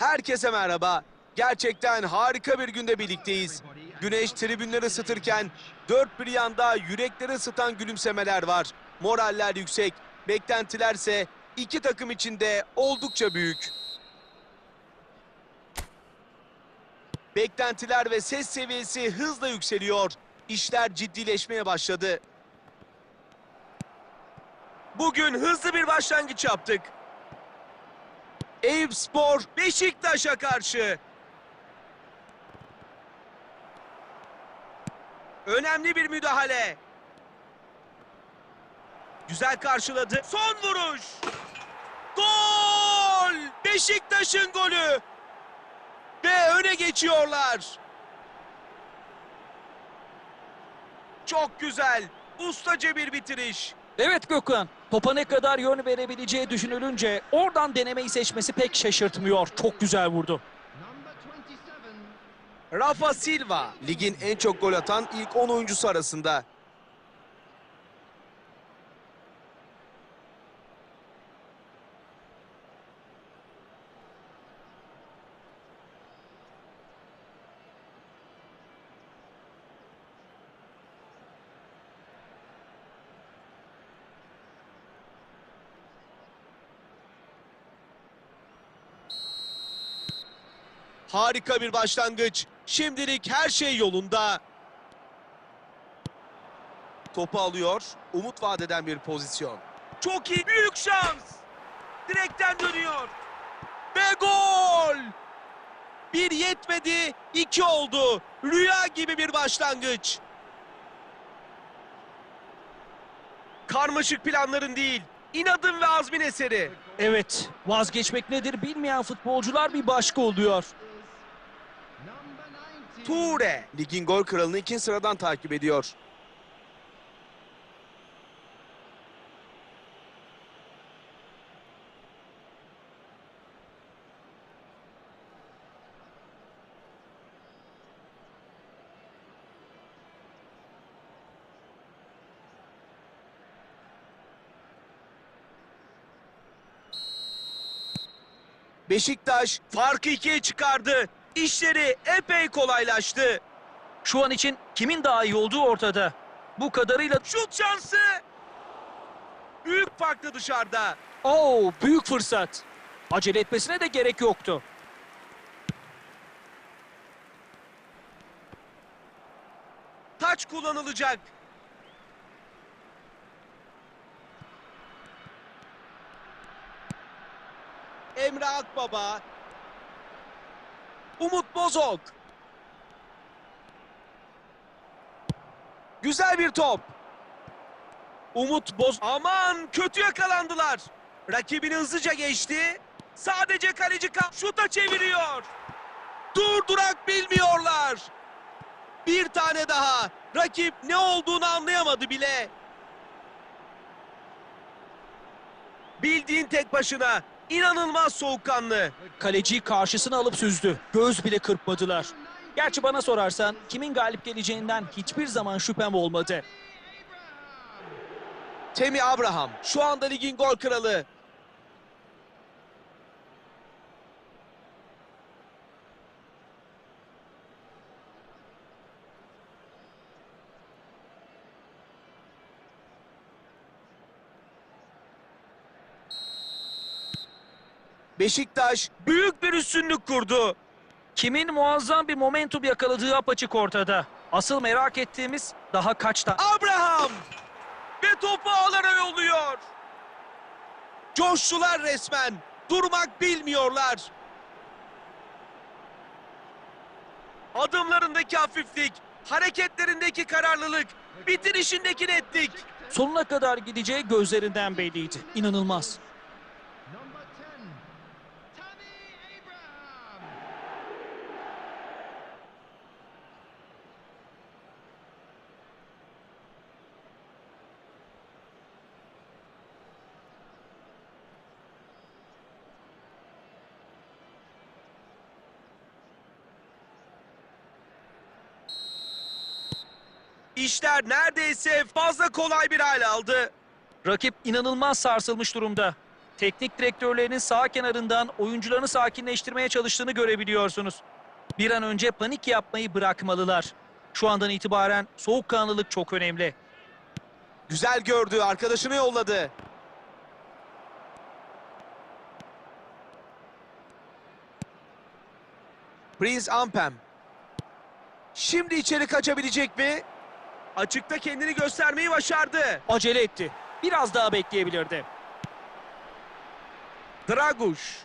Herkese merhaba. Gerçekten harika bir günde birlikteyiz. Güneş tribünleri ısıtırken dört bir yanda yürekleri ısıtan gülümsemeler var. Moraller yüksek, beklentilerse iki takım için de oldukça büyük. Beklentiler ve ses seviyesi hızla yükseliyor. İşler ciddileşmeye başladı. Bugün hızlı bir başlangıç yaptık. Eyüp Spor Beşiktaş'a karşı. Önemli bir müdahale. Güzel karşıladı. Son vuruş. Gol! Beşiktaş'ın golü. Ve öne geçiyorlar. Çok güzel. Ustaca bir bitiriş. Evet Gökhan, topa ne kadar yön verebileceği düşünülünce oradan denemeyi seçmesi pek şaşırtmıyor. Çok güzel vurdu. Rafa Silva ligin en çok gol atan ilk 10 oyuncusu arasında. Harika bir başlangıç. Şimdilik her şey yolunda. Topu alıyor. Umut vadeden bir pozisyon. Çok iyi. Büyük şans. Direkten dönüyor. Ve gol. Bir yetmedi. iki oldu. Rüya gibi bir başlangıç. Karmaşık planların değil. inadın ve azmin eseri. Evet, vazgeçmek nedir bilmeyen futbolcular bir başka oluyor. Ture ligin gol kralını ikinci sıradan takip ediyor. Beşiktaş farkı ikiye çıkardı. İşleri epey kolaylaştı. Şu an için kimin daha iyi olduğu ortada. Bu kadarıyla... Şut şansı. Büyük farklı dışarıda. Oo, büyük fırsat. Acele etmesine de gerek yoktu. Taç kullanılacak. Emre Akbaba. Bozok. Güzel bir top. Umut Boz... Aman kötü yakalandılar. Rakibini hızlıca geçti. Sadece kaleci kal... Şuta çeviriyor. Durdurak bilmiyorlar. Bir tane daha. Rakip ne olduğunu anlayamadı bile. Bildiğin tek başına. İnanılmaz soğukkanlı. Kaleciyi karşısına alıp süzdü. Göz bile kırpmadılar. Gerçi bana sorarsan kimin galip geleceğinden hiçbir zaman şüphem olmadı. Temi Abraham şu anda ligin gol kralı. Beşiktaş büyük bir üstünlük kurdu. Kimin muazzam bir momentum yakaladığı apaçık ortada. Asıl merak ettiğimiz daha kaçta... Abraham ve topu ağlara yolluyor. Coştular resmen. Durmak bilmiyorlar. Adımlarındaki hafiflik, hareketlerindeki kararlılık, bitirişindeki netlik. Sonuna kadar gideceği gözlerinden belliydi. İnanılmaz. İşler neredeyse fazla kolay bir hal aldı. Rakip inanılmaz sarsılmış durumda. Teknik direktörlerinin sağ kenarından oyuncularını sakinleştirmeye çalıştığını görebiliyorsunuz. Bir an önce panik yapmayı bırakmalılar. Şu andan itibaren soğukkanlılık çok önemli. Güzel gördü. Arkadaşını yolladı. Prince Ampem. Şimdi içeri kaçabilecek mi? Açıkta kendini göstermeyi başardı. Acele etti. Biraz daha bekleyebilirdi. Draguş.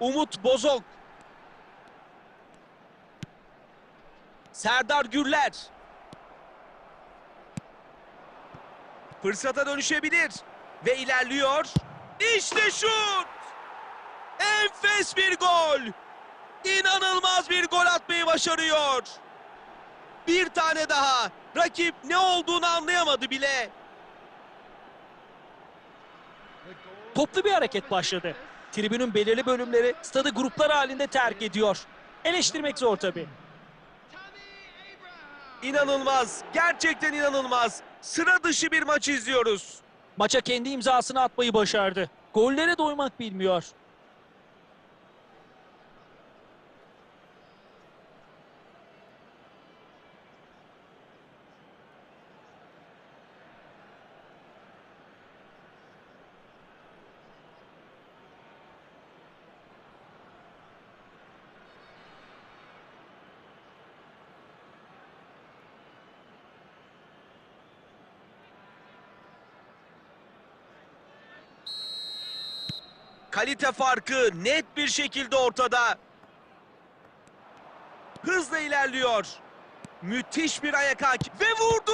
Umut Bozok. Serdar Gürler. Fırsata dönüşebilir. Ve ilerliyor. İşte şut! Enfes bir gol. İnanılmaz bir gol atmayı başarıyor. Bir tane daha. Rakip ne olduğunu anlayamadı bile. Toplu bir hareket başladı. Tribünün belirli bölümleri stadı gruplar halinde terk ediyor. Eleştirmek zor tabii. İnanılmaz. Gerçekten inanılmaz. Sıra dışı bir maç izliyoruz. Maça kendi imzasını atmayı başardı. Gollere doymak bilmiyor. Kalite farkı net bir şekilde ortada. Hızla ilerliyor. Müthiş bir ayak hakim. Ve vurdu.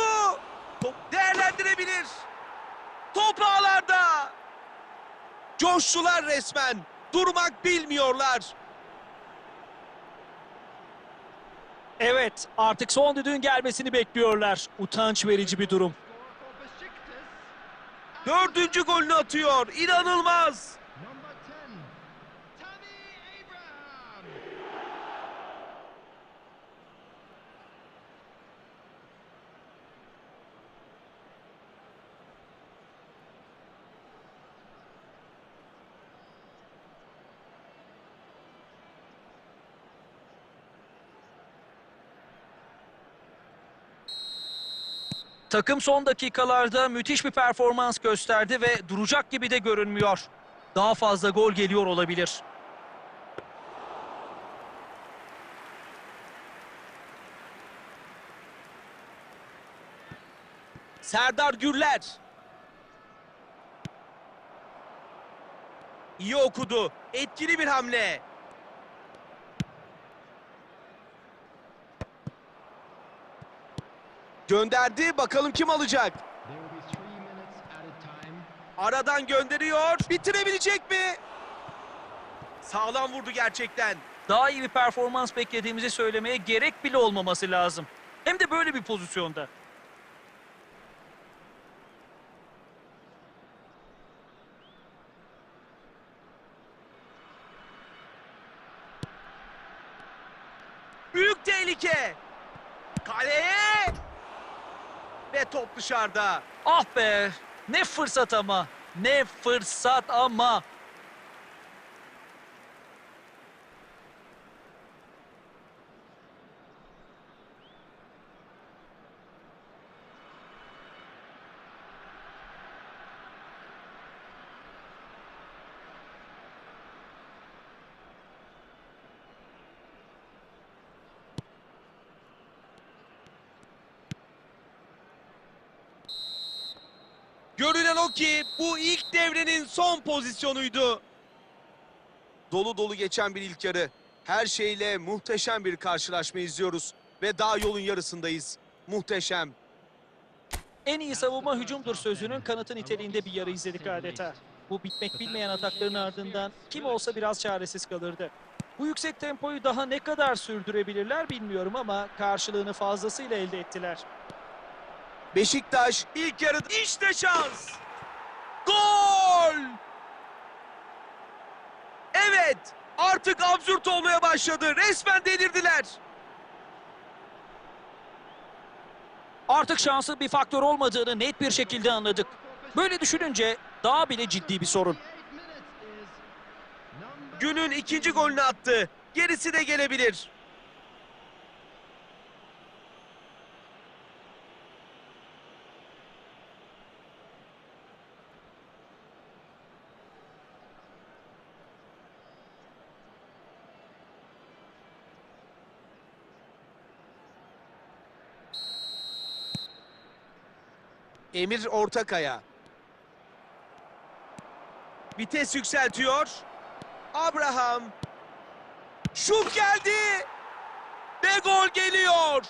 Top değerlendirebilir. Top ağlarda. Coştular resmen. Durmak bilmiyorlar. Evet, artık son düdüğün gelmesini bekliyorlar. Utanç verici bir durum. Dördüncü golünü atıyor. İnanılmaz. Takım son dakikalarda müthiş bir performans gösterdi ve duracak gibi de görünmüyor. Daha fazla gol geliyor olabilir. Serdar Gürler. İyi okudu. Etkili bir hamle. Gönderdi. Bakalım kim alacak? Aradan gönderiyor. Bitirebilecek mi? Sağlam vurdu gerçekten. Daha iyi bir performans beklediğimizi söylemeye gerek bile olmaması lazım. Hem de böyle bir pozisyonda. Büyük tehlike. Kaleye. Ve top dışarıda. Ah be! Ne fırsat ama! Ne fırsat ama! Görünen o ki bu ilk devrenin son pozisyonuydu. Dolu dolu geçen bir ilk yarı. Her şeyle muhteşem bir karşılaşma izliyoruz. Ve daha yolun yarısındayız. Muhteşem. En iyi savunma hücumdur sözünün kanıtı niteliğinde bir yarı izledik adeta. Bu bitmek bilmeyen atakların ardından kim olsa biraz çaresiz kalırdı. Bu yüksek tempoyu daha ne kadar sürdürebilirler bilmiyorum ama karşılığını fazlasıyla elde ettiler. Beşiktaş ilk yarıda işte şans. Gol! Evet, artık absürt olmaya başladı. Resmen delirdiler. Artık şansın bir faktör olmadığını net bir şekilde anladık. Böyle düşününce daha bile ciddi bir sorun. 48 minutes is number Günün ikinci golünü attı. Gerisi de gelebilir. Emir Ortakaya. Vites yükseltiyor. Abraham. Şut geldi. Ve gol geliyor.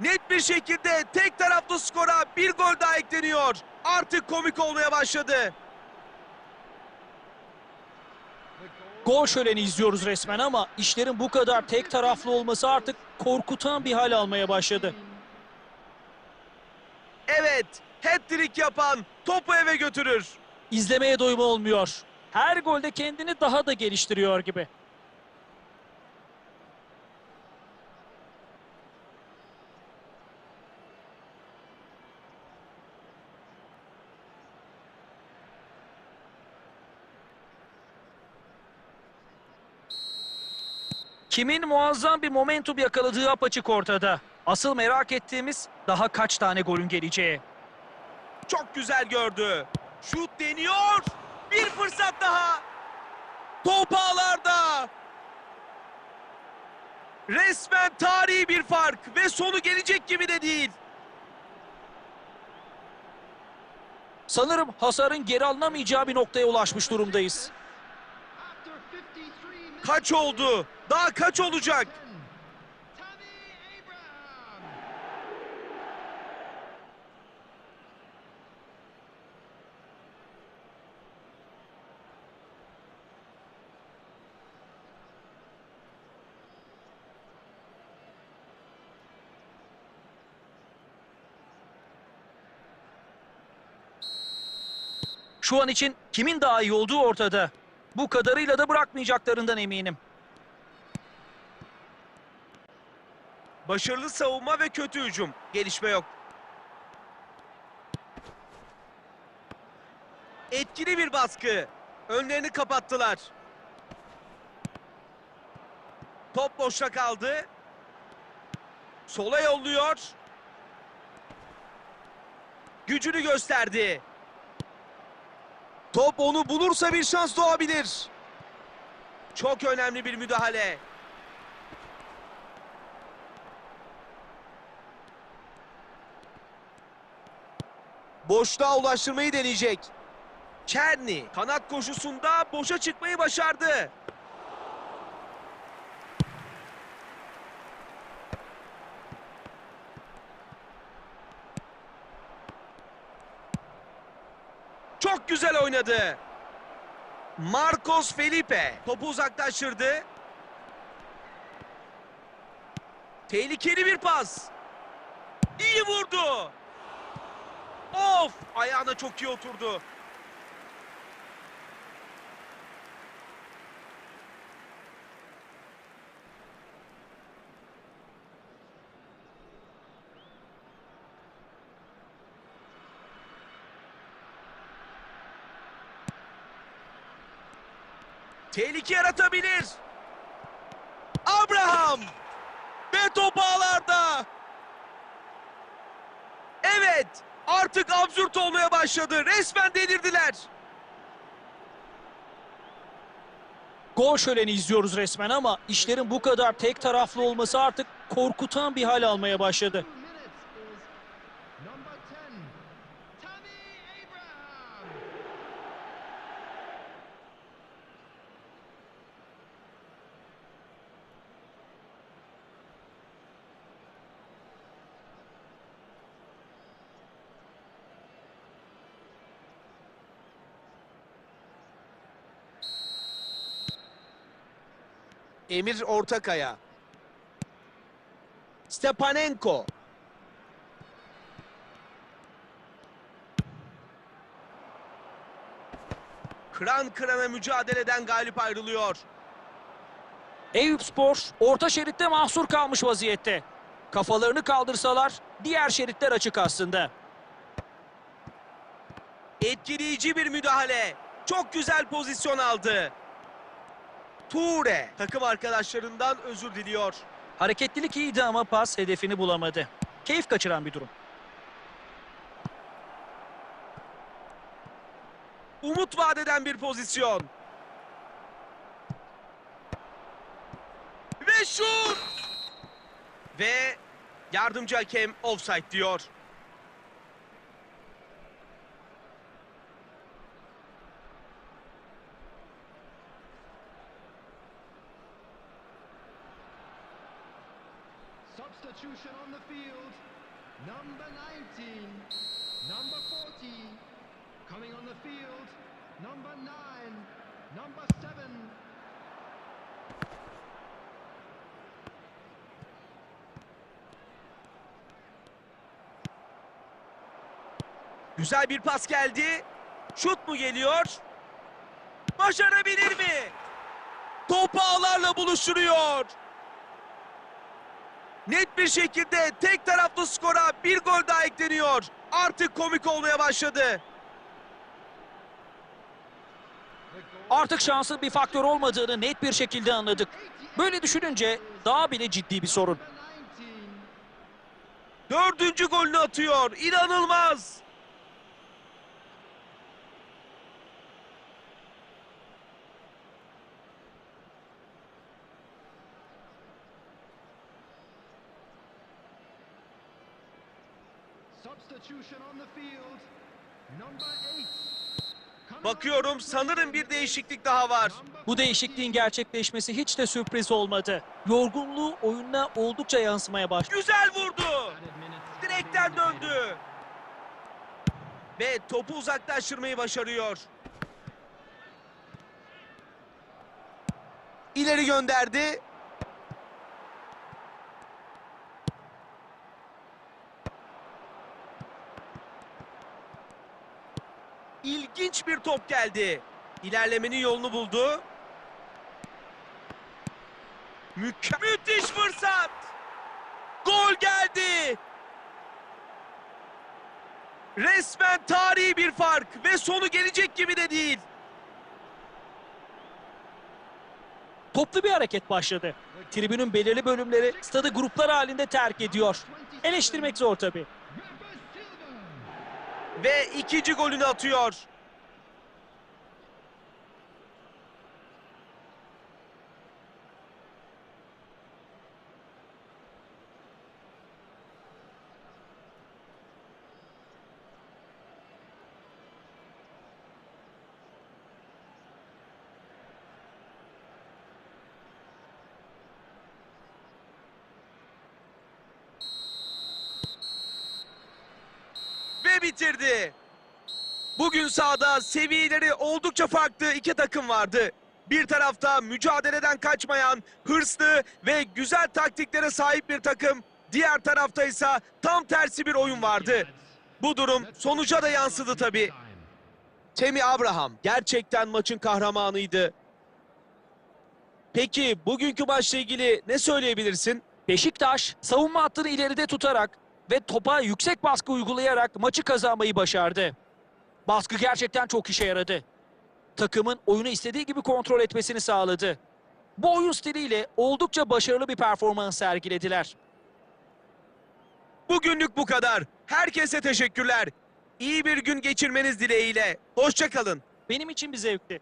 Net bir şekilde tek taraflı skora bir gol daha ekleniyor. Artık komik olmaya başladı. Gol şöleni izliyoruz resmen ama işlerin bu kadar tek taraflı olması artık korkutan bir hal almaya başladı. Evet, hat-trick yapan topu eve götürür. İzlemeye doyum olmuyor. Her golde kendini daha da geliştiriyor gibi. Kimin muazzam bir momentum yakaladığı apaçık ortada. Asıl merak ettiğimiz daha kaç tane golün geleceği. Çok güzel gördü. Şut deniyor. Bir fırsat daha. Top ağlarda. Resmen tarihi bir fark ve sonu gelecek gibi de değil. Sanırım hasarın geri alınamayacağı bir noktaya ulaşmış durumdayız. after 53 minutes. Kaç oldu? Daha kaç olacak? Şu an için kimin daha iyi olduğu ortada. Bu kadarıyla da bırakmayacaklarından eminim. Başarılı savunma ve kötü hücum. Gelişme yok. Etkili bir baskı. Önlerini kapattılar. Top boşta kaldı. Sola yolluyor. Gücünü gösterdi. Top onu bulursa bir şans doğabilir. Çok önemli bir müdahale. Boşluğa ulaştırmayı deneyecek. Çerni kanat koşusunda boşa çıkmayı başardı. Güzel oynadı. Marcos Felipe topu uzaklaştırdı. Tehlikeli bir pas. İyi vurdu. Of! Ayağına çok iyi oturdu. Tehlike yaratabilir. Abraham! Ve top ağlarda. Evet, artık absürt olmaya başladı. Resmen delirdiler. Gol şöleni izliyoruz resmen ama işlerin bu kadar tek taraflı olması artık korkutan bir hal almaya başladı. Two minutes is number 10. Tammy Abraham. Emir Ortakaya. Stepanenko. Kıran kırana mücadeleden galip ayrılıyor. Eyüpspor orta şeritte mahsur kalmış vaziyette. Kafalarını kaldırsalar diğer şeritler açık aslında. Etkileyici bir müdahale. Çok güzel pozisyon aldı. Ture takım arkadaşlarından özür diliyor. Hareketlilik iyiydi ama pas hedefini bulamadı. Keyif kaçıran bir durum. Umut vadeden bir pozisyon. Ve şut! Ve yardımcı hakem offside diyor. Substitution on the field. Number 19. Number 40. Coming on the field. Number 9. Number 7. Güzel bir pas geldi. Şut mu geliyor? Başarabilir mi? Top ağlarla buluşturuyor. Net bir şekilde tek taraflı skora bir gol daha ekleniyor. Artık komik olmaya başladı. Artık şansın bir faktör olmadığını net bir şekilde anladık. Böyle düşününce daha bile ciddi bir sorun. Number 19. Dördüncü golünü atıyor. İnanılmaz. Substitution on the field. Number 8. Coming Bakıyorum on the sanırım bir değişiklik daha var. Bu değişikliğin gerçekleşmesi hiç de sürpriz olmadı. Yorgunluğu oyununa oldukça yansımaya başladı. Güzel vurdu. Direkten döndü. Ve topu uzaklaştırmayı başarıyor. İleri gönderdi. İlginç bir top geldi. İlerlemenin yolunu buldu. Müke Müthiş fırsat. Gol geldi. Resmen tarihi bir fark ve sonu gelecek gibi de değil. Toplu bir hareket başladı. Tribünün belirli bölümleri stadı gruplar halinde terk ediyor. Eleştirmek zor tabii. Ve ikinci golünü atıyor. Bitirdi. Bugün sahada seviyeleri oldukça farklı iki takım vardı. Bir tarafta mücadeleden kaçmayan, hırslı ve güzel taktiklere sahip bir takım. Diğer tarafta ise tam tersi bir oyun vardı. Bu durum sonuca da yansıdı tabii. Temi Abraham gerçekten maçın kahramanıydı. Peki bugünkü maçla ilgili ne söyleyebilirsin? Beşiktaş savunma hattını ileride tutarak ve topa yüksek baskı uygulayarak maçı kazanmayı başardı. Baskı gerçekten çok işe yaradı. Takımın oyunu istediği gibi kontrol etmesini sağladı. Bu oyun stiliyle oldukça başarılı bir performans sergilediler. Bugünlük bu kadar. Herkese teşekkürler. İyi bir gün geçirmeniz dileğiyle. Hoşçakalın. Benim için bir zevkti.